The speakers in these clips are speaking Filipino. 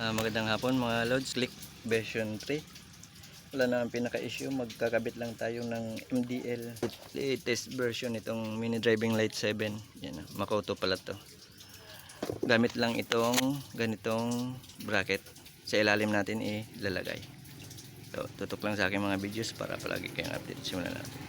Ah, magandang hapon mga Lods, click version 3. Wala na ang pinaka-issue, magkakabit lang tayo ng MDL latest version itong mini driving light 7. Yan, ah, Makoto pala to. Gamit lang itong ganitong bracket sa ilalim natin ilalagay. So, tutok lang sa aking mga videos para palagi kayong update. Simulan natin.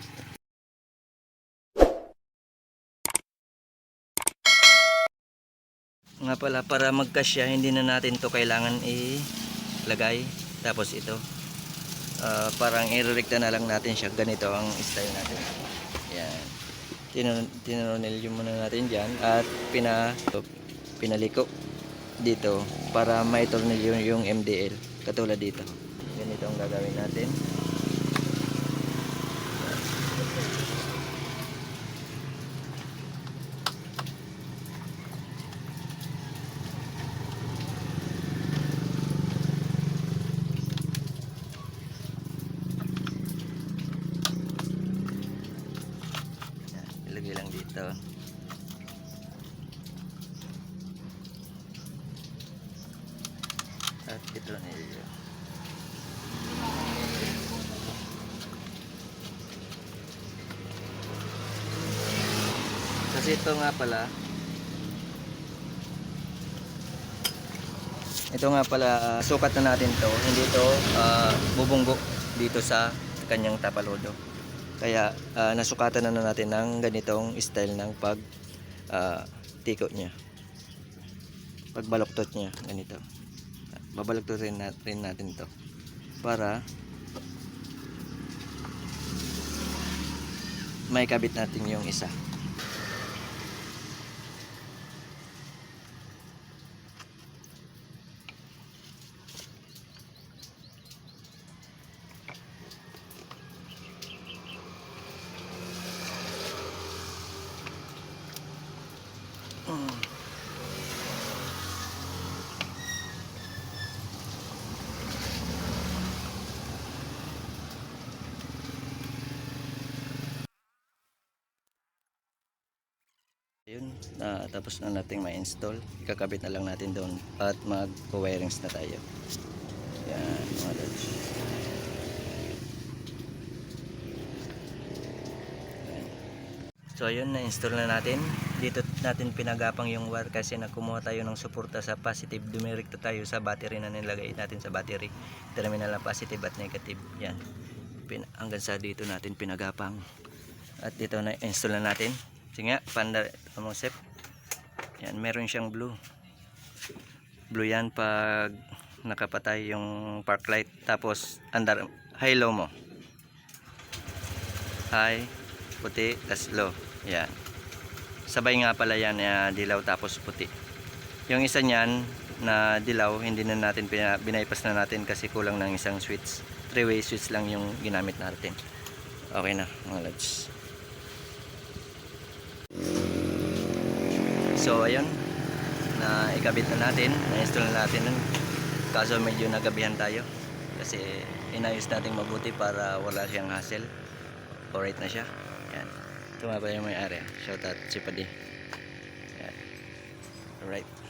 Nga pala para magkasya hindi na natin to kailangan ilagay. Tapos ito ah, parang irerekta na lang natin siya. Ganito ang style natin. Yan. Tinon tinoronilyo muna natin dyan at pina pinaliko dito para maitornilyo yung MDL katulad dito. Ganito ang gagawin natin Yan, ilagay lang dito. At ito nilyo. Kasi ito nga pala Ito nga pala ah, sukat na natin to. Hindi to ah, bubunggo dito sa kanyang tapalodo. Kaya ah, nasukatan na, na natin ng ganitong style ng pag ah, tiko niya. Pagbaloktot niya ganito. Babaloktotin natin natin to para may kabit natin yung isa. Yun, na tapos na nating ma-install. Ikakabit na lang natin doon at mag-wirings na tayo. Yan, mga lods. So ayun, na-install na natin. Dito natin pinagapang yung wire kasi nakumuha tayo ng suporta sa positive. Dumirekta tayo sa battery na nilagay natin sa battery. Terminal na positive at negative. Yan. Pin hanggang sa dito natin pinagapang. At dito na install na natin. Sige nga, panda mo sep. Yan, meron siyang blue. Blue yan pag nakapatay yung park light. Tapos, under, high low mo. High, puti, tas low. Yan. Sabay nga pala yan na dilaw tapos puti. Yung isa niyan na dilaw, hindi na natin binaypas na natin kasi kulang ng isang switch. Three-way switch lang yung ginamit natin. Okay na, mga lads. So ayun, na ikabit na natin, na-install na natin. Kaso medyo nagabihan tayo kasi inayos natin mabuti para wala siyang hassle. Alright na siya. Yan. Pa yung may-ari. Shoutout si Padi. Alright.